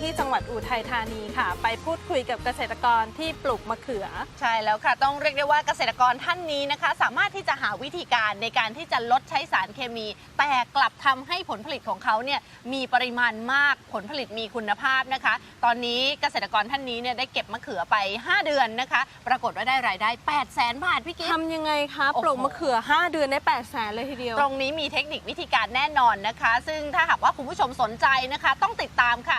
ที่จังหวัดอุทัยธานีค่ะ ไปพูดคุยกับเกษตรกรที่ปลูกมะเขือ ใช่แล้วค่ะต้องเรียกได้ว่าเกษตรกรท่านนี้นะคะ สามารถที่จะหาวิธีการในการที่จะลดใช้สารเคมี แต่กลับทำให้ผลผลิตของเขาเนี่ยมีปริมาณมากผลผลิตมีคุณภาพนะคะ ตอนนี้เกษตรกรท่านนี้เนี่ยได้เก็บมะเขือไป 5 เดือนนะคะ ปรากฏว่าได้รายได้ 8 0 0แสนบาทพี่กิ๊ฟทำยังไงคะโอ้โหปลูกมะเขือ 5 เดือนได้8 0 0แสนเลยทีเดียว ตรงนี้มีเทคนิควิธีการแน่นอนนะคะ ซึ่งถ้าหากว่าคุณผู้ชมสนใจนะคะ ต้องติดตามค่ะ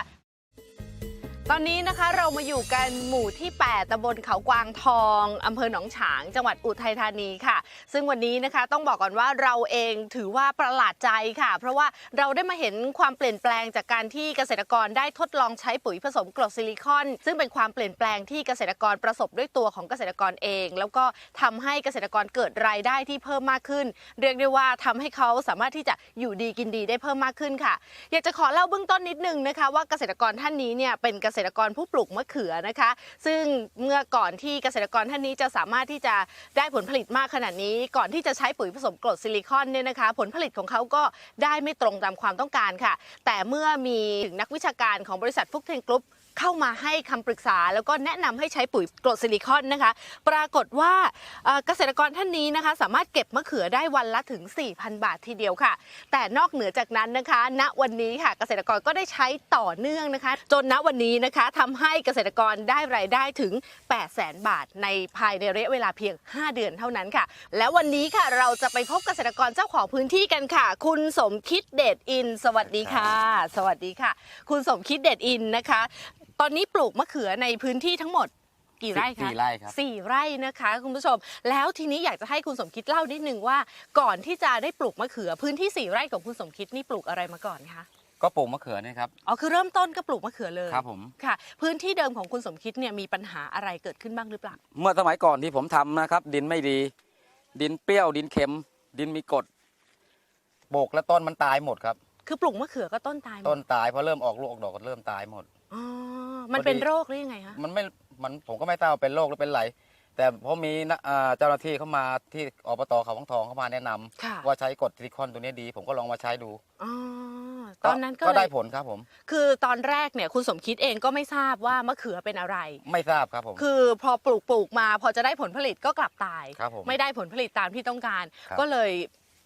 ตอนนี้นะคะเรามาอยู่กันหมู่ที่ 8ตำบลเขากวางทองอำเภอหนองฉาง จังหวัดอุทัยธานีค่ะ ซึ่งวันนี้นะคะต้องบอกก่อนว่าเราเองถือว่าประหลาดใจค่ะ เพราะว่าเราได้มาเห็นความเปลี่ยนแปลงจากการที่เกษตรกรได้ทดลองใช้ปุ๋ยผสมกรดซิลิคอน ซึ่งเป็นความเปลี่ยนแปลงที่เกษตรกรประสบด้วยตัวของเกษตรกรเอง แล้วก็ทำให้เกษตรกรเกิดรายได้ที่เพิ่มมากขึ้น เรียกได้ว่าทำให้เขาสามารถที่จะอยู่ดีกินดีได้เพิ่มมากขึ้นค่ะ อยากจะขอเล่าเบื้องต้นนิดนึงนะคะว่าเกษตรกรท่านนี้เนี่ยเป็นเกษตรกรผู้ปลูกมะเขือนะคะ ซึ่งเมื่อก่อนที่เกษตรกรท่านนี้จะสามารถที่จะได้ผลผลิตมากขนาดนี้ ก่อนที่จะใช้ปุ๋ยผสมกรดซิลิคอนเนี่ยนะคะ ผลผลิตของเขาก็ได้ไม่ตรงตามความต้องการค่ะ แต่เมื่อมีนักวิชาการของบริษัทฟุกเทนกรุ๊ป เข้ามาให้คำปรึกษา แล้วก็แนะนำให้ใช้ปุ๋ยกรดซิลิคอนนะคะ ปรากฏว่าเอ่อเกษตรกรท่านนี้นะคะ สามารถเก็บมะเขือได้วันละถึง 4,000 บาททีเดียวค่ะ แต่นอกเหนือจากนั้นนะคะ ณวันนี้ค่ะเกษตรกรก็ได้ใช้ต่อเนื่องนะคะ จนณวันนี้นะคะทำให้เกษตรกรได้รายได้ถึง 800,000บาท ในภายในระยะเวลาเพียง 5 เดือนเท่านั้นค่ะ และวันนี้ค่ะเราจะไปพบเกษตรกรเจ้าของพื้นที่กันค่ะ คุณสมคิดเดชอิน สวัสดีค่ะ สวัสดีค่ะ คุณสมคิดเดชอินนะคะ ตอนนี้ปลูกมะเขือในพื้นที่ทั้งหมดกี่ไร่คะสี่ไร่ครับสี่ไร่นะคะคุณผู้ชม แล้วทีนี้อยากจะให้คุณสมคิดเล่านิดนึงว่า ก่อนที่จะได้ปลูกมะเขือพื้นที่สี่ไร่ของคุณสมคิดนี่ปลูกอะไรมาก่อนคะก็ปลูกมะเขือเนี่ยครับอ๋อคือเริ่มต้นก็ปลูกมะเขือเลยครับผมค่ะ พื้นที่เดิมของคุณสมคิดเนี่ยมีปัญหาอะไรเกิดขึ้นบ้างหรือเปล่าเมื่อสมัยก่อนที่ผมทำนะครับ ดินไม่ดี ดินเปรี้ยวดินเค็ม ดินมีกรดโบกแล้วต้นมันตายหมดครับ คือปลูกมะเขือก็ต้นตายหมต้ดนตายพอเริ่มออกลูกออกดอกก็เริ่มตายหมด อ๋อ มันเป็นโรคหรือยังไงคะมันไม่มันผมก็ไม่ทราบว่าเป็นโรคหรือเป็นไร แต่พอมีนะอ่าเจ้าหน้าที่เข้ามาที่อบตเขาวังทองเข้ามาแนะนำค่ะ ว่าใช้กรดซิลิคอนตัวนี้ดี ผมก็ลองมาใช้ดูอ๋อตอนนั้นก็ก็เลได้ยผลครับผม คือตอนแรกเนี่ยคุณสมคิดเองก็ไม่ทราบว่ามะเขือเป็นอะไร ไม่ทราบครับผม คือพอปลูกปลูกมาพอจะได้ผลผลิตก็กลับตาย ครับผมไม่ได้ผลผลิตตามที่ต้องการ ครับก็เลย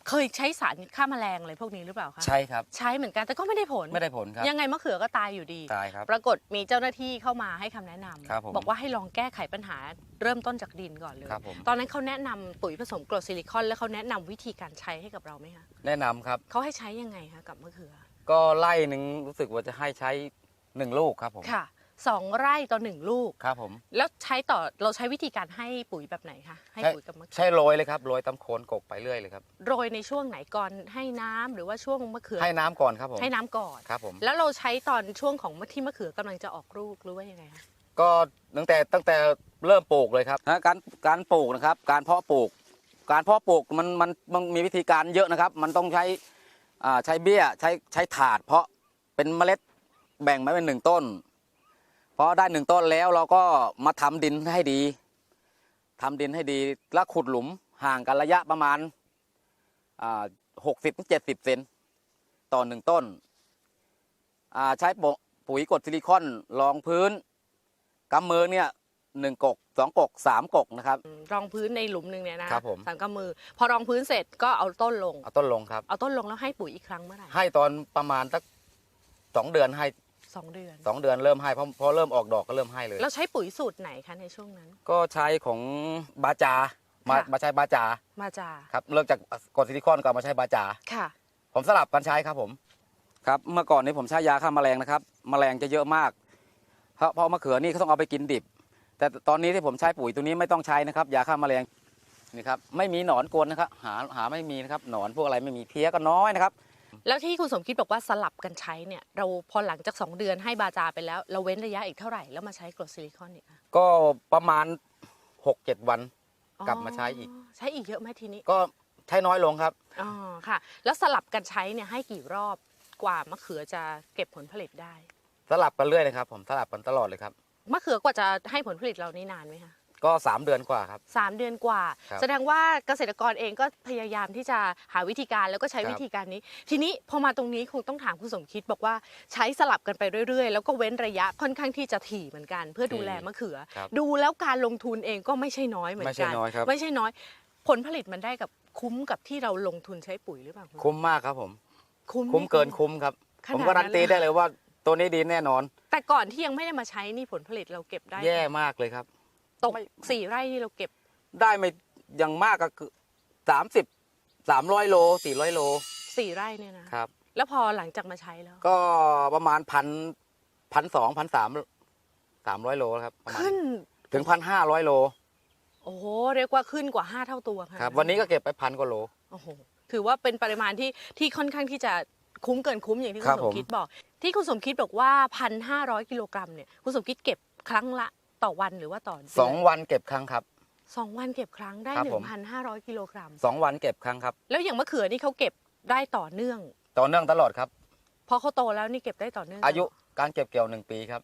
เคยใช้สารฆ่าแมลงอะไรพวกนี้หรือเปล่าคะใช่ครับ ใช้เหมือนกันแต่ก็ไม่ได้ผลไม่ได้ผลครับ ยังไงมะเขือก็ตายอยู่ดี ตายครับ ปรากฏมีเจ้าหน้าที่เข้ามาให้คำแนะนำครับผมบอกว่าให้ลองแก้ไขปัญหาเริ่มต้นจากดินก่อนเลย ครับผม ตอนนั้นเขาแนะนำปุ๋ยผสมกรดซิลิคอน แล้วเขาแนะนำวิธีการใช้ให้กับเราไหมคะแนะนำครับ เขาให้ใช้ยังไงคะกับมะเขือก็ไล่หนึ่งรู้สึกว่าจะให้ใช้หนึ่งลูกครับผม ค่ะ สองไร่ต่อหนึ่งลูก ครับผม แล้วใช้ต่อเราใช้วิธีการให้ปุ๋ยแบบไหนคะให้ใช่ปุ๋ยกับมะเขือใช่โรยเลยครับโรยตำโคนกกไปเรื่อยเลยครับโรยในช่วงไหนก่อนให้น้ำหรือว่าช่วงมะเขือให้น้ำก่อนครับผมให้น้ำก่อนครับผมแล้วเราใช้ตอนช่วงของที่มะเขือกำลังจะออกลูกหรือว่ายังไงคะก็ตั้งแต่ตั้งแต่เริ่มปลูกเลยครับการการปลูกนะครับ การเพาะปลูก การเพาะปลูกมันมันมันมีวิธีการเยอะนะครับ มันต้องใช้อ่าใช้เบี้ยใช้ใช้ถาดเพาะเป็นเมล็ดแบ่งไว้เป็นหนึ่งต้น พอได้หนึ่งต้นแล้วเราก็มาทำดินให้ดีทำดินให้ดีแล้วขุดหลุมห่างกันระยะประมาณหกสิบถึงเจ็ดสิบเซนต่อหนึ่งต้นอ่าใช้ปุ๋ปุ๋ยกรดซิลิคอนรองพื้นกำมือเนี่ยหนึ่งกกสองกกสามกกนะครับอืมรองพื้นในหลุมหนึ่งเนี่ยนะครับผมสามกำมือ พอรองพื้นเสร็จก็เอาต้นลงเอาต้นลงครับเอาต้นลงแล้วให้ปุ๋ยอีกครั้งเมื่อไหร่ให้ตอนประมาณสักสองเดือนให้ สองเดือน สองเดือนเริ่มให้เพราะพอเริ่มออกดอกก็เริ่มให้เลย แล้วใช้ปุ๋ยสูตรไหนคะในช่วงนั้น ก็ใช้ของบาจามาค่ะ มาใช้บาจามาจาครับเลิกจากกรดซิลิคอนก็มาใช้บาจา ค่ะ ผมสลับกันใช้ครับผมครับเมื่อก่อนนี้ผมใช้ยาฆ่าแมลงนะครับ แมลงจะเยอะมาก เพราะเพราะมะเขือนี่เขาต้องเอาไปกินดิบ แต่ตอนนี้ที่ผมใช้ปุ๋ยตัวนี้ไม่ต้องใช้นะครับยาฆ่าแมลงนี่ครับไม่มีหนอนกวนนะครับหาหาไม่มีนะครับหนอนพวกอะไรไม่มีเพี้ยก็น้อยนะครับ แล้วที่คุณสมคิดบอกว่าสลับกันใช้เนี่ย เราพอหลังจากสองเดือนให้บาจาไปแล้ว เราเว้นระยะอีกเท่าไหร่แล้วมาใช้กรดซิลิคอนอีกคะก็ประมาณหกเจ็ดวัน กลับมาใช้อีก ใช้อีกเยอะไหมทีนี้ก็ใช้น้อยลงครับ อ๋อค่ะ แล้วสลับกันใช้เนี่ยให้กี่รอบกว่ามะเขือจะเก็บผลผลิตได้สลับกันเรื่อยเลยครับ ผมสลับกันตลอดเลยครับ มะเขือกว่าจะให้ผลผลิตเรานี่นานไหมคะ ก็สามเดือนกว่าครับ สามเดือนกว่า ครับแสดงว่าเกษตรกรเองก็พยายามที่จะหาวิธีการแล้วก็ใช้ครับ วิธีการนี้ ทีนี้พอมาตรงนี้คงต้องถามคุณสมคิดบอกว่าใช้สลับกันไปเรื่อยๆ แล้วก็เว้นระยะค่อนข้างที่จะถี่เหมือนกัน เพื่อดูแลมะเขือ ครับ ดูแล้วการลงทุนเองก็ไม่ใช่น้อยเหมือนไม่ใช่กันน้อยครับ ไม่ใช่น้อย ผลผลิตมันได้กับคุ้มกับที่เราลงทุนใช้ปุ๋ยหรือเปล่าณคุ้มมากครับผม คุ้มคุ้มเกินคุ้มครับขนาดผมการันตีนั้นเลยได้เลยว่าตัวนี้ดีแน่นอน แต่ก่อนที่ยังไม่ได้มาใช้นี่ผลผลิตเราเก็บได้ แย่มากเลยครับ ตกไม่ สี่ไร่ที่เราเก็บ ได้ไม่อย่างมากก็คือสามสิบสามร้อยโลสี่ร้อยโลสี่ไร่เนี่ยนะ ครับ แล้วพอหลังจากมาใช้แล้ว ก็ประมาณพันพันสองพันสามสามร้อยโลครับประมาณขึ้น ถึงพันห้าร้อยโลโอ้โห เรียกว่าขึ้นกว่า5เท่าตัวค่ะครับวันนี้ก็เก็บไปพันกว่าโล โอ้โห ถือว่าเป็นปริมาณที่ที่ค่อนข้างที่จะคุ้มเกินคุ้มอย่างที่คุครัณบสมคิดบอก ที่คุณสมคิดบอกว่าพันห้าร้อยกิโลกรัมเนี่ย คุณสมคิดเก็บครั้งละ ต่อวันหรือว่าต่อเดืนสองวันเก็บครั้งครับ สองวันเก็บครั้งได้ครับหนึ่ผงมพันห้าร้อยกิโลกรัม สองวันเก็บครั้งครับ แล้วอย่างมะเขือนี่เขาเก็บได้ต่อเนื่อง ต่อเนื่องตลอดครับ พอเขาโตแล้วนี่เก็บได้ต่อเนื่องอายุการเก็บเกี่ยวหนึ่งปีครับ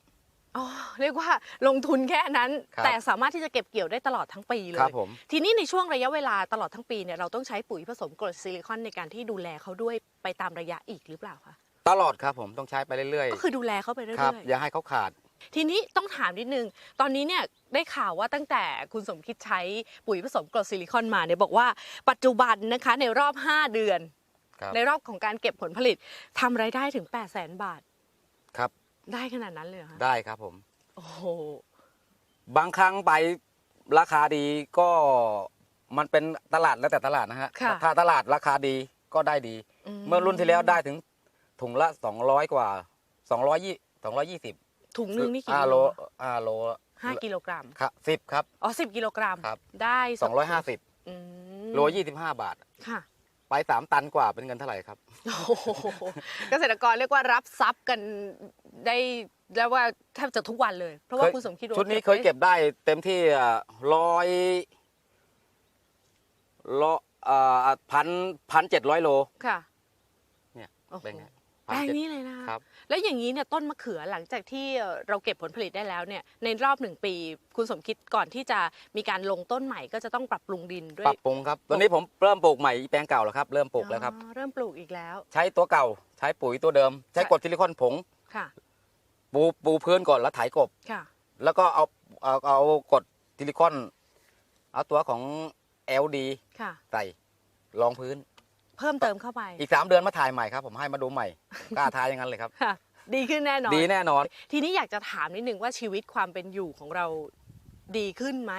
อ๋อเรียกว่าลงทุนแค่นั้น ครับ แต่สามารถที่จะเก็บเกี่ยวได้ตลอดทั้งปีเลครัย บผม ทีนี้ในช่วงระยะเวลาตลอดทั้งปีเนี่ยเราต้องใช้ปุ๋ยผสมกรดซิลิคอนในการที่ดูแลเขาด้วยไปตามระยะอีกหรือเปล่าคะตลอดครับผมต้องใช้ไปเรื่อยก็คือดูแลเขาไปเรื่ๆครับอยอย่าให้เขาขาดๆ ทีนี้ต้องถามนิดนึง ตอนนี้เนี่ยได้ข่าวว่าตั้งแต่คุณสมคิดใช้ปุ๋ยผสมกรดซิลิคอนมาเนี่ยบอกว่าปัจจุบันนะคะในรอบ 5 เดือน ในรอบของการเก็บผลผลิตทำไรายได้ถึง 8 0 0แสนบาท ครับ ได้ขนาดนั้นเลยเหรอคะได้ครับผม โอ้โห บางครั้งไปราคาดีก็มันเป็นตลาดแล้วแต่ตลาดนะฮะะถ้าตลาดราคาดีก็ได้ดี เมื่อรุ่นที่แล้วได้ถึงถุงละ 200 กว่า 220 220 ถุงหนึงนี่กี่ห้ากิโลโลห้าโลห้ากิโลกรัมครับสิบครับ อ๋อสิบกิโลกรัมครับ ได้สองร้อยห้าสิบอืมโลยี่สิบห้าบาท ค่ะ ไปสามตันกว่าเป็นเงินเท่าไหร่ครับโอ้โหเกษตรกรเรียกว่ารับทรัพย์กันได้แล้วว่าแทบจะทุกวันเลย เพราะว่าเคยคุณสมคิดว่าชุดนี้เคยเก็บได้เต็มที่ร้อยร้อยพันพันเจ็ดร้อยโล ค่ะ เนี่ยโอ้โหเป็นไงแปลงนี้เลยนะครับ แล้วอย่างนี้เนี่ยต้นมะเขือหลังจากที่เราเก็บผลผลิตได้แล้วเนี่ยในรอบหนึ่งปี คุณสมคิดก่อนที่จะมีการลงต้นใหม่ก็จะต้องปรับปรุงดินด้วปรัยบปรุงครับตอนนี้ผมเริ่มปลูกใหม่อีแปลงเก่าแล้วครับเริ่มปลูกแล้วครับ อ๋อเริ่มปลูกอีกแล้ว ใช้ตัวเก่าใช้ปุ๋ยตัวเดิม ใช้ค่ะกรดซิลิคอนผง ค่ะ ปูปูพื้นก่อนแล้วไถกบ ค่ะ แล้วก็เอาเอาเอากรดซิลิคอน เอาตัวของ LD ค่ะ ใส่รองพื้น เพิ่มเติมเข้าไป อีกสามเดือนมาถ่ายใหม่ครับ ผมให้มาดูใหม่กล้าทายอย่างนั้นเลยครับ ค่ะ ดีขึ้นแน่นอน ดีแน่นอน ทีนี้อยากจะถามนิดนึงว่าชีวิตความเป็นอยู่ของเราดีขึ้นไหม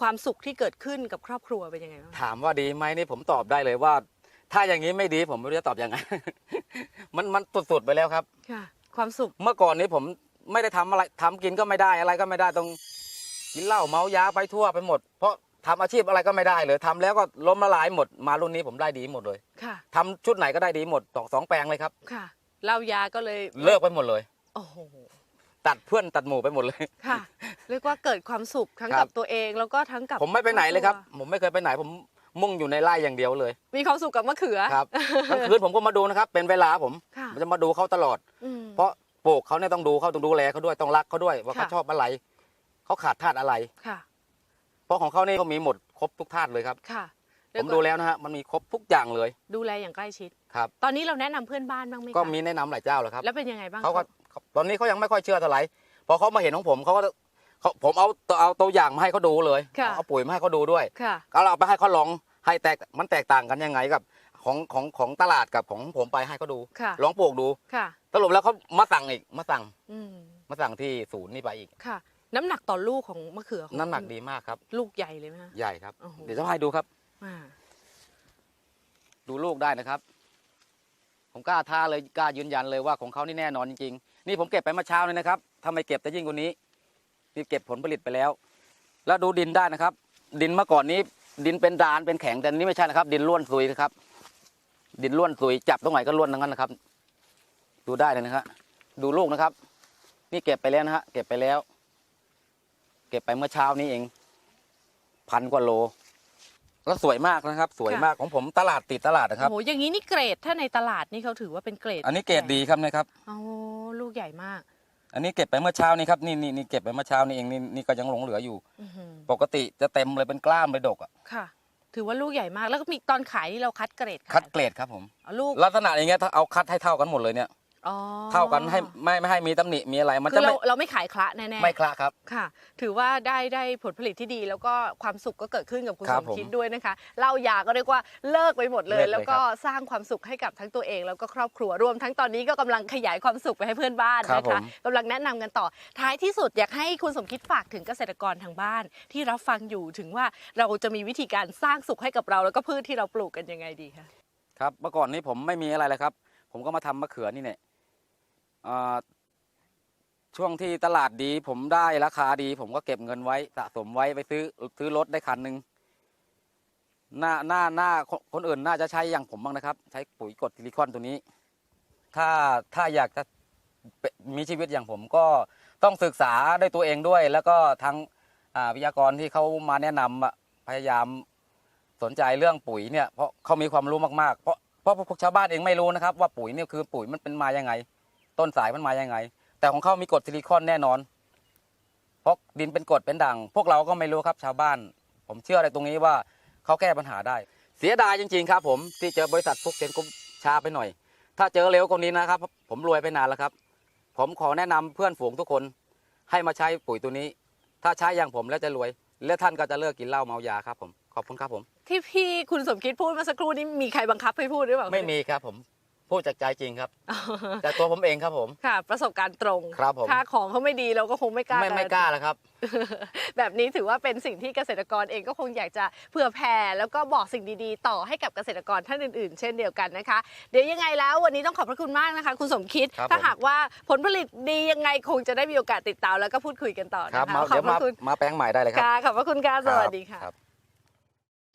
ความสุขที่เกิดขึ้นกับครอบครัวเป็นยังไงบ้างถามว่าดีไหมนี่ผมตอบได้เลยว่า ถ้าอย่างนี้ไม่ดีผมไม่รู้จะตอบยังไง มันมันสุดๆไปแล้วครับ ค่ะ ความสุข เมื่อก่อนนี้ผมไม่ได้ทำอะไรทำกินก็ไม่ได้อะไรก็ไม่ได้ต้องกินเหล้าเมายาไปทั่วไปหมด เพราะ ทำอาชีพอะไรก็ไม่ได้เลยทำแล้วก็ล้มละลายหมดมารุ่นนี้ผมได้ดีหมดเลยค่ะ ทำชุดไหนก็ได้ดีหมดสองสองแปลงเลยครับ ค่ะเหล้ายาก็เลยเลิกไปหมดเลย โอ้โหตัดเพื่อนตัดหมู่ไปหมดเลย ค่ะเรียกว่าเกิดความสุขทั้งครักับบ ตัวเองแล้วก็ทั้งกับผมไม่ไปไหนเลยครับคอผมไม่เคยไปไหนผมมุ่งอยู่ในไร่อย่างเดียวเลยมีความสุขกับมะเขือ ครับกลางคืนผมก็มาดูนะครับ เป็นเวลาผมค่ะ ผมจะมาดูเขาตลอด อืม เพราะปลูกเขาเนี่ยต้องดูเขาต้องดูแลเขาด้วยต้องรักเขาด้วยว่าเขาค่ะ ชอบอะไรเขาขาดธาตุอะไร ค่ะ เพราะของเขานี่เขามีหมดครบทุกธาตุเลยครับ ค่ะผมดูแล้วนะฮะมันมีครบทุกอย่างเลย ดูแลอย่างใกล้ชิด ครับ ตอนนี้เราแนะนำเพื่อนบ้านบ้างไหมคะก็มีแนะนำหลายเจ้าแล้วครับแล้วเป็นยังไงบ้างเขาก็เขาตอนนี้เขายังไม่ค่อยเชื่อเท่าไหร่พอเขามาเห็นของผมเขาก็เขาผมเอาเอาตัวอย่างมาให้เขาดูเลย ค่ะ เอาปุ๋ยมาให้เขาดูด้วยค่ะ ก็เราเอาไปให้เขาลองให้แตกมันแตกต่างกันยังไงกับของของของตลาดกับของผมไปให้เขาดูค่ะ ลองปลูกดูค่ะ สรุปแล้วเขามาสั่งอีกมาสั่งอืมมาสั่งที่ศูนย์นี่ไปอีก ค่ะ น้ำหนักต่อลูกของมะเขือของน้ำหนักคุณดีมากครับ ลูกใหญ่เลยไหมคะใหญ่ครับ โอ้โห เดี๋ยวจะให้ดูครับ อ่าดูลูกได้นะครับ ผมกล้าท้าเลยกล้ายืนยันเลยว่าของเขานี่แน่นอนจริงๆ นี่ผมเก็บไปเมื่อเช้าเลยนะครับถ้าไม่เก็บจะยิ่งกว่านี้ นี่เก็บผลผลิตไปแล้ว แล้วดูดินได้นะครับ ดินเมื่อก่อนนี้ ดินเป็นดานเป็นแข็งแต่อันนี้ไม่ใช่นะครับ ดินล้วนซุยนะครับ ดินล้วนซุยจับตรงไหนก็ล้วนทั้งนั้นนะครับ ดูได้เลยนะครับดูลูกนะครับ นี่เก็บไปแล้วนะฮะเก็บไปแล้ว เก็บไปเมื่อเช้านี้เองพันกว่าโล แล้วสวยมากนะครับ สวยมากของผมตลาดติดตลาดนะครับโอ้โหอย่างนี้นี่เกรดถ้าในตลาดนี่เขาถือว่าเป็นเกรด อันนี้เกรดดีครับนะครับโอ้ลูกใหญ่มาก อันนี้เก็บไปเมื่อเช้านี้ครับนี่นี่นี่เก็บไปเมื่อเช้านี้เองนี่นี่ก็ยังหลงเหลืออยู่อื้อหือปกติจะเต็มเลยเป็นกล้ามเลยดกอะค่ะ ถือว่าลูกใหญ่มากแล้วก็มีตอนขายที่เราคัดเกรดขายคัดเกรดครับผมเอาลูกลักษณะอย่างเงี้ยถ้าเอาคัดให้เท่ากันหมดเลยเนี่ย อ๋อเท่ากันให้ไม่ไม่ให้มีตำหนิมีอะไร มันคืจะอเราไม่เราไม่ขายคละแน่ๆ ไม่คละครับ ค่ะ ถือว่าได้ได้ผลผลิตที่ดี แล้วก็ความสุขก็เกิดขึ้นกับคุณครัสบมผมคิดด้วยนะคะเหล้ายาก็เรียกว่าเลิกไปหมดเลย เลิกเลยแล้วก็สร้างความสุขให้กับทั้งตัวเอง แล้วก็ครอบครัวรวม ทั้งตอนนี้ก็กำลังขยายความสุขไปให้เพื่อนบ้านครับนะผคะม กำลังแนะนำกันต่อ ท้ายที่สุดอยากให้คุณสมคิดฝากถึงเกษตรกรทางบ้าน ที่รับฟังอยู่ถึงว่าเราจะมีวิธีการสร้างสุขให้กับเรา แล้วก็พืชที่เราปลูกกันยังไงดีคะ ครับเมื่อก่อนนี้ผมไม่มีอะไรเลยครับ ผมก็มาทำมะเขือนี่เนี่ยอ่า ช่วงที่ตลาดดีผมได้ราคาดี ผมก็เก็บเงินไว้สะสมไว้ไปซื้อซื้อรถได้คันหนึ่งหน้าหน้าหน้าคนคนอื่นน่าจะใช้อย่างผมบ้างนะครับ ใช้ปุ๋ยกดซิลิคอนตัวนี้ ถ้าถ้าอยากจะมีชีวิตอย่างผมก็ต้องศึกษาด้วยตัวเองด้วย แล้วก็ทั้งวิทยากรที่เขามาแนะนำพยายามสนใจเรื่องปุ๋ยเนี่ยเพราะเขามีความรู้มากๆ เพราะเพราะพวกชาวบ้านเองไม่รู้นะครับ ว่าปุ๋ยเนี่ยคือปุ๋ยมันเป็นมายังไง ต้นสายมันมายังไง แต่ของเขามีกรดซิลิคอนแน่นอน เพราะดินเป็นกรดเป็นด่างพวกเราก็ไม่รู้ครับชาวบ้าน ผมเชื่อในตรงนี้ว่าเขาแก้ปัญหาได้ เสียดายจริงๆครับ ผมที่เจอบริษัทฟุกเซนกุมช้าไปหน่อย ถ้าเจอเร็วกว่านี้นะครับ ผมรวยไปนานแล้วครับ ผมขอแนะนำเพื่อนฝูงทุกคนให้มาใช้ปุ๋ยตัวนี้ ถ้าใช้อย่างผมแล้วจะรวย และท่านก็จะเลิกกินเหล้าเมายาครับผมขอบคุณครับผมที่พี่คุณสมคิดพูดเมื่อสักครู่นี้มีใครบังคับให้พูดหรือเปล่าไม่มีครับผม พูดจากใจจริงครับแต่ตัวผมเองครับผม ค่ะ ประสบการณ์ตรงครับผมถ้าของเขาไม่ดีเราก็คงไม่กล้า ไม่ไม่กล้าแล้วครับ แบบนี้ถือว่าเป็นสิ่งที่เกษตรกรเองก็คงอยากจะเผื่อแผ่แล้วก็บอกสิ่งดีๆ ต่อให้กับเกษตรกรท่านอื่นๆ เช่นเดียวกันนะคะ เดี๋ยวยังไงแล้ววันนี้ต้องขอบพระคุณมากนะคะ คุณสมคิดครับถ้าผมหากว่าผลผลิตดียังไงคงจะได้มีโอกาสติดตามแล้วก็พูดคุยกันต่อครับนะคะมาขอเดี๋บยวพมาระคุณมาแปลงใหม่ได้เลยครับค่ะขอบพระคุณค่ะสวัสดีค่ะรั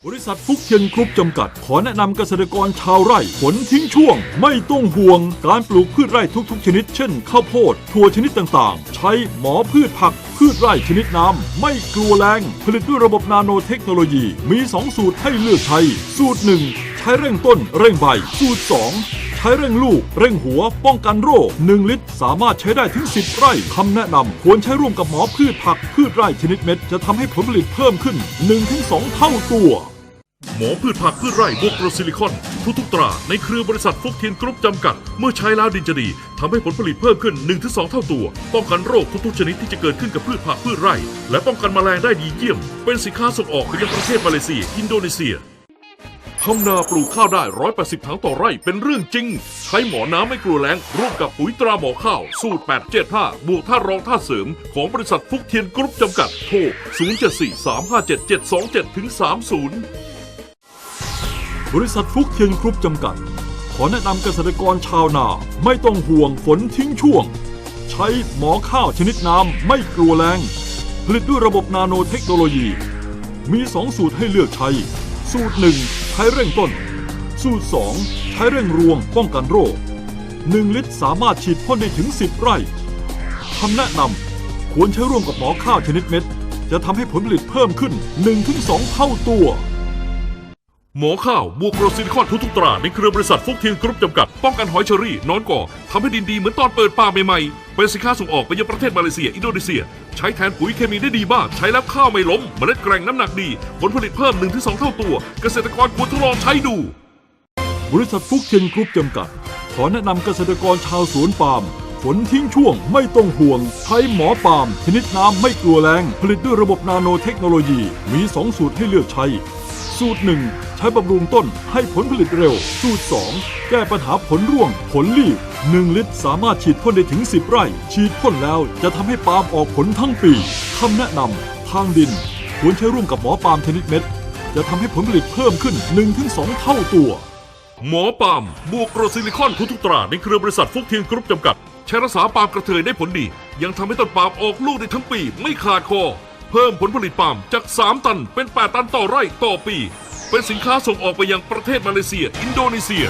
บริษัทฟุกเทียนกรุ๊ปจำกัด ขอแนะนำเกษตรกรชาวไร่ผลทิ้งช่วง ไม่ต้องห่วง การปลูกพืชไร่ทุกๆ ชนิด เช่น ข้าวโพดถั่วชนิดต่างๆ ใช้หมอพืชผัก พืชไร่ชนิดน้ำไม่กลัวแรง ผลิตด้วยระบบนาโนเทคโนโลยี มี 2 สูตรให้เลือกใช้ สูตร 1 ใช้เร่งต้นเร่งใบ สูตร2ใช้เร่งลูก เร่งหัว ป้องกันโรค 1 ลิตร สามารถใช้ได้ถึง 10 ไร่คำแนะนำควรใช้ร่วมกับหมอพืชผักพืชไร่ชนิดเม็ด จะทำให้ผลผลิตเพิ่มขึ้น 1-2 เท่าตัว หมอพืชผักพืชไร่บวกโกรซิลิคอนทุกตรา ในเครือบริษัทฟุกเทียนกรุ๊ปจำกัด เมื่อใช้แล้วดินจะดีทำให้ผลผลิตเพิ่มขึ้น 1-2 เท่าตัว ป้องกันโรคทุกๆ ชนิดที่จะเกิดขึ้นกับพืชผักพืชไร่ และป้องกันแมลงได้ดีเยี่ยม เป็นสินค้าส่งออกไปยังประเทศมาเลเซีย อินโดนีเซียทำนาปลูกข้าวได้ 180ถังต่อไร่เป็นเรื่องจริง ใช้หมอน้ำไม่กลัวแล้ง ร่วมกับปุ๋ยตราหมอข้าว สูตร 875 บวกท่ารองท่าเสริม ของบริษัทฟุกเทียนกรุ๊ปจำกัด โทร 074-357-727-30 บริษัทฟุกเทียนกรุ๊ปจำกัด ขอแนะนำเกษตรกรชาวนาไม่ต้องห่วงฝนทิ้งช่วง ใช้หมอข้าวชนิดน้ำไม่กลัวแรงผลิตด้วยระบบนาโนเทคโนโลยี มี 2 สูตรให้เลือกใช้ สูตร 1 ใช้เร่งต้น สูตร 2 ใช้เร่งรวงป้องกันโรค 1 ลิตรสามารถฉีดพ่นได้ถึง 10 ไร่คำแนะนำควรใช้ร่วมกับหมอข้าวชนิดเม็ด จะทำให้ผลผลิตเพิ่มขึ้น 1-2 เท่าตัว หมอข้าวบวกโกรซิลิคอนทุกๆตราในเครือบริษัทฟุกเทียนกรุ๊ปจำกัด ป้องกันหอยเชอรี่นอนก่อทำให้ดินดีเหมือนตอนเปิดป่าใหม่ๆ เป็นสินค้าส่งออกไปยังประเทศมาเลเซีย อินโดนีเซีย ใช้แทนปุ๋ยเคมีได้ดีมาก ใช้แล้วข้าวไม่ล้ม เมล็ดแกร่งน้ำหนักดี ผลผลิตเพิ่ม 1-2 เท่าตัว เกษตรกรควรทดลองใช้ดู บริษัทฟุกเทียนกรุ๊ปจำกัด ขอแนะนำเกษตรกรชาวสวนปาล์มฝนทิ้งช่วงไม่ต้องห่วง ใช้หมอปาล์มชนิดน้ำไม่กลัวแรงผลิตด้วยระบบนาโนเทคโนโลยีมี 2 สูตรให้เลือกใช้ สูตร1ใช้บำรุงต้นให้ผลผลิตเร็ว สูตร 2 แก้ปัญหาผลร่วง ผลรีบ 1 ลิตรสามารถฉีดพ่นได้ถึง 10 ไร่ ฉีดพ่นแล้วจะทำให้ปาล์มออกผลทั้งปีคำแนะนำทางดินควรใช้ร่วมกับหมอปาล์มชนิดเม็ด จะทำให้ผลผลิตเพิ่มขึ้น 1-2 เท่าตัว หมอปาล์มบวกโกรดซิลิคอนทุกๆตราในเครือบริษัทฟุกเทียนกรุ๊ปจำกัดใช้รักษาปาล์มกระเทยได้ผลดี ยังทำให้ต้นปาล์มออกลูกได้ทั้งปีไม่ขาดคอ เพิ่มผลผลิตปาล์มจาก 3 ตันเป็น 8 ตันต่อไร่ต่อปี เป็นสินค้าส่งออกไปยังประเทศมาเลเซีย อินโดนีเซีย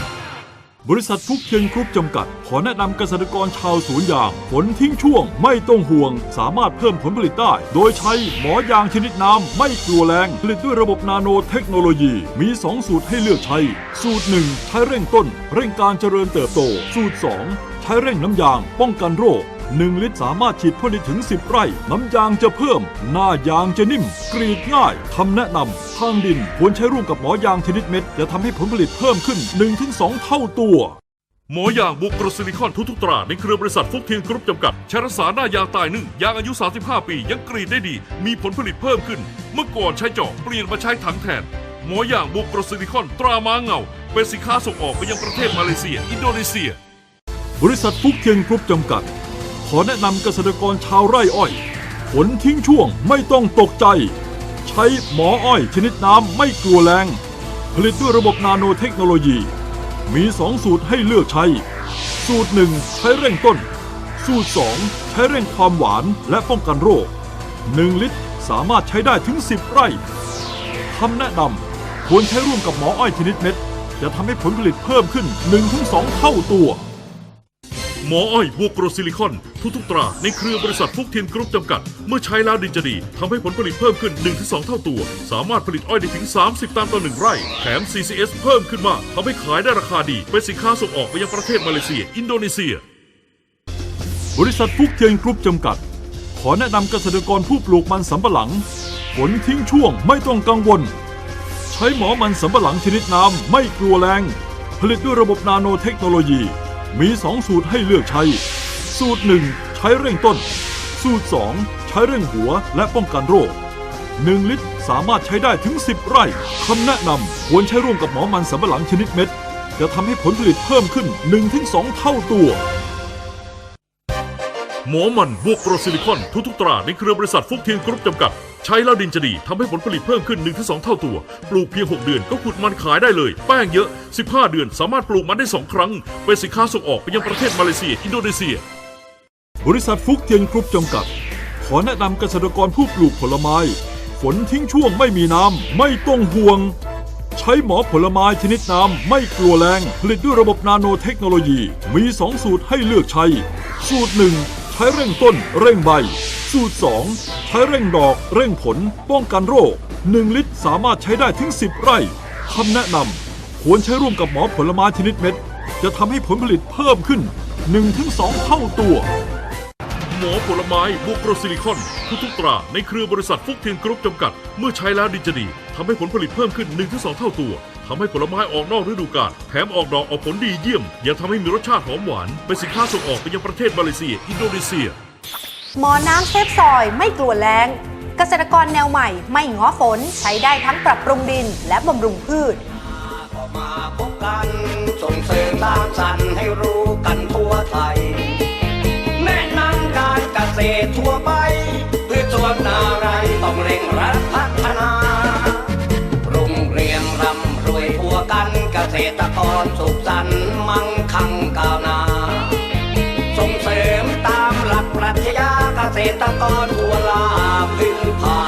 บริษัทฟุกเทียนกรุ๊ปจำกัด ขอแนะนำเกษตรกรชาวสวนยาง ผลทิ้งช่วงไม่ต้องห่วง สามารถเพิ่มผลผลิตได้ โดยใช้หมอยางชนิดน้ำไม่กลัวแรงผลิตด้วยระบบนาโนเทคโนโลยี มี 2 สูตรให้เลือกใช้ สูตร 1 ใช้เร่งต้น เร่งการเจริญเติบโต สูตร 2 ใช้เร่งน้ำยาง ป้องกันโรค 1 ลิตรสามารถฉีดพ่นได้ถึง 10 ไร่ น้ำยางจะเพิ่ม หน้ายางจะนิ่ม กรีดง่ายคำแนะนำทางดินควรใช้ร่วมกับหมอยางชนิดเม็ด จะทำให้ผลผลิตเพิ่มขึ้น 1-2 เท่าตัวหมอยางบุกรซิลิคอนทุกๆตรา ในเครือบริษัทฟุกเทียนกรุ๊ปจำกัดใช้รักษาหน้ายางตายนึ่งยางอายุ 35 ปี ยังกรีดได้ดี มีผลผลิตเพิ่มขึ้น เมื่อก่อนใช้เจาะเปลี่ยนมาใช้ถังแทน หมอยางบุกรซิลิคอนตราม้าเงา เป็นสินค้าส่งออกไปยังประเทศมาเลเซีย อินโดนีเซีย บริษัทฟุกเทียนกรุ๊ปจำกัดข อแนะนำเกษตรกรชาวไร่อ้อย ผลทิ้งช่วงไม่ต้องตกใจ ใช้หมออ้อยชนิดน้ำไม่กลัวแรง ผลิตด้วยระบบนาโนเทคโนโลยี มี2สูตรให้เลือกใช้ สูตร1ใช้เร่งต้น สูตร2ใช้เร่งความหวานและป้องกันโรค 1 ลิตรสามารถใช้ได้ถึง 10 ไร่คำแนะนำควรใช้ร่วมกับหมออ้อยชนิดเม็ดจะทำให้ผลผลิตเพิ่มขึ้น 1-2 เท่าตัว หมออ้อยบวกโกรซิลิคอน ทุกๆตราในเครือบริษัทฟุกเทียนกรุ๊ปจำกัด เมื่อใช้แล้วดินจะดีทำให้ผลผลิตเพิ่มขึ้น 1-2 เท่าตัว สามารถผลิตอ้อยได้ถึง 30 ตันต่อหนึ่งไร่ แถม CCS เพิ่มขึ้นมากทำให้ขายได้ราคาดี เป็นสินค้าส่งออกไปยังประเทศมาเลเซีย อินโดนีเซีย บริษัทฟุกเทียนกรุ๊ปจำกัด ขอแนะนำเกษตรกรผู้ปลูกมันสำปะหลังผลทิ้งช่วงไม่ต้องกังวล ใช้หมอมันสำปะหลังชนิดน้ำไม่กลัวแรงผลิตด้วยระบบนาโนเทคโนโลยี มี 2 สูตรให้เลือกใช้ สูตร 1 ใช้เร่งต้น สูตร 2 ใช้เร่งหัวและป้องกันโรค 1 ลิตรสามารถใช้ได้ถึง 10 ไร่คำแนะนำควรใช้ร่วมกับหมอมันสำปะหลังชนิดเม็ด จะทำให้ผลผลิตเพิ่มขึ้น 1-2 เท่าตัว หมอมันบวกโกรซิลิคอนทุกๆตราในเครือบริษัทฟุกเทียนกรุ๊ปจำกัด ใช้แล้วดินจะดีทำให้ผลผลิตเพิ่มขึ้น 1-2 เท่าตัว ปลูกเพียง 6 เดือนก็ขุดมันขายได้เลย แป้งเยอะ 15 เดือนสามารถปลูกมันได้ 2 ครั้ง เป็นสินค้าส่งออกไปยังประเทศมาเลเซีย อินโดนีเซีย บริษัทฟุกเทียนกรุ๊ปจำกัด ขอแนะนำเกษตรกรผู้ปลูกผลไม้ ฝนทิ้งช่วงไม่มีน้ำไม่ต้องห่วง ใช้หมอผลไม้ชนิดน้ำไม่กลัวแรงผลิตด้วยระบบนาโนเทคโนโลยี มี 2 สูตรให้เลือกใช้ สูตร 1 ใช้เร่งต้น เร่งใบ สูตร 2 ใช้เร่งดอกเร่งผล ป้องกันโรค 1 ลิตรสามารถใช้ได้ถึง 10 ไร่คำแนะนำควรใช้ร่วมกับหมอผลไม้ชนิดเม็ด จะทำให้ผลผลิตเพิ่มขึ้น 1-2 เท่าตัว หมอผลไม้บวกโกรซิลิคอนทุกๆตราในเครือบริษัทฟุกเทียนกรุ๊ปจำกัด เมื่อใช้แล้วดินจะดีทำให้ผลผลิตเพิ่มขึ้น 1-2 เท่าตัว ทำให้ผลไม้ออกนอกฤดูกาลแถมออกดอกออกผลดีเยี่ยม ยังทำให้มีรสชาติหอมหวาน เป็นสินค้าส่งออกไปยังประเทศมาเลเซีย อินโดนีเซีย หมอน้ำเซฟซอยไม่กลัวแรงเกษตรกรแนวใหม่ไม่ง้อฝนใช้ได้ทั้งปรับปรุงดินและบำรุงพืช ก็มาพบกันส่งเสริมสร้างสรรค์ให้รู้กันทั่วไทย แนะนำการเกษตรทั่วไปพืชสวนนาไรต้องเร่งรัดพัฒนา ษตรกรสุขสันต์มั่งคั่งก้าวหน้าส่งเสริมตามหลักปรัชญาเกษตรกรทั่วลาพึ่งพา